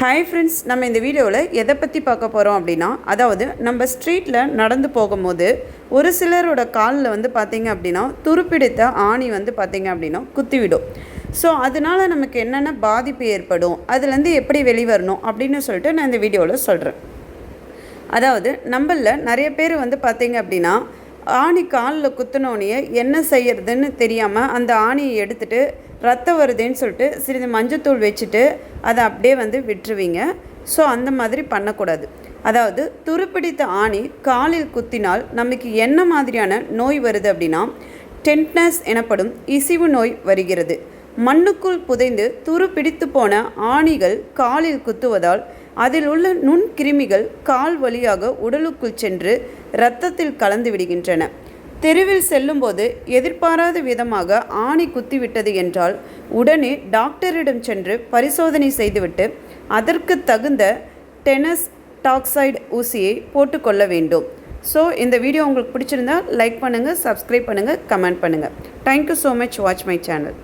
Hi friends நம்ம இந்த வீடியோவில் எதை பற்றி பார்க்க போகிறோம் அப்படின்னா அதாவது நம்ம ஸ்ட்ரீட்டில் நடந்து போகும்போது ஒரு சிலரோட காலில் வந்து பார்த்திங்க அப்படின்னா துருப்பிடித்த ஆணி வந்து பார்த்திங்க அப்படின்னா குத்திவிடும். ஸோ அதனால நமக்கு என்னென்ன பாதிப்பு ஏற்படும் அதுலேருந்து எப்படி வெளிவரணும் அப்படின்னு சொல்லிட்டு நான் இந்த வீடியோவில் சொல்கிறேன் அதாவது நம்மளில் நிறைய பேர் வந்து பார்த்திங்க அப்படின்னா ஆணி காலில் குத்தினோடனே என்ன செய்யறதுன்னு தெரியாமல் அந்த ஆணியை எடுத்துட்டு ரத்தம் வருதுன்னு சொல்லிட்டு சிறிது மஞ்சத்தூள் வச்சுட்டு அதை அப்படியே வந்து விட்டுருவீங்க. ஸோ அந்த மாதிரி பண்ணக்கூடாது. அதாவது துருப்பிடித்த ஆணி காலில் குத்தினால் நமக்கு என்ன மாதிரியான நோய் வருது அப்படின்னா டென்ட்னஸ் எனப்படும் இசிவு நோய் வருகிறது. மண்ணுக்குள் புதைந்து துரு பிடித்து போன ஆணிகள் காலில் குத்துவதால் அதில் உள்ள நுண்கிருமிகள் கால் வழியாக உடலுக்குள் சென்று இரத்தத்தில் கலந்து விடுகின்றன. தெருவில் செல்லும்போது எதிர்பாராத விதமாக ஆணி குத்திவிட்டது என்றால் உடனே டாக்டரிடம் சென்று பரிசோதனை செய்துவிட்டு அதற்கு தகுந்த டெனஸ் டாக்சைடு ஊசியை போட்டுக்கொள்ள வேண்டும். ஸோ இந்த வீடியோ உங்களுக்கு பிடிச்சிருந்தால் லைக் பண்ணுங்கள் சப்ஸ்கிரைப் பண்ணுங்கள் கமெண்ட் பண்ணுங்கள் thank you so much watch my channel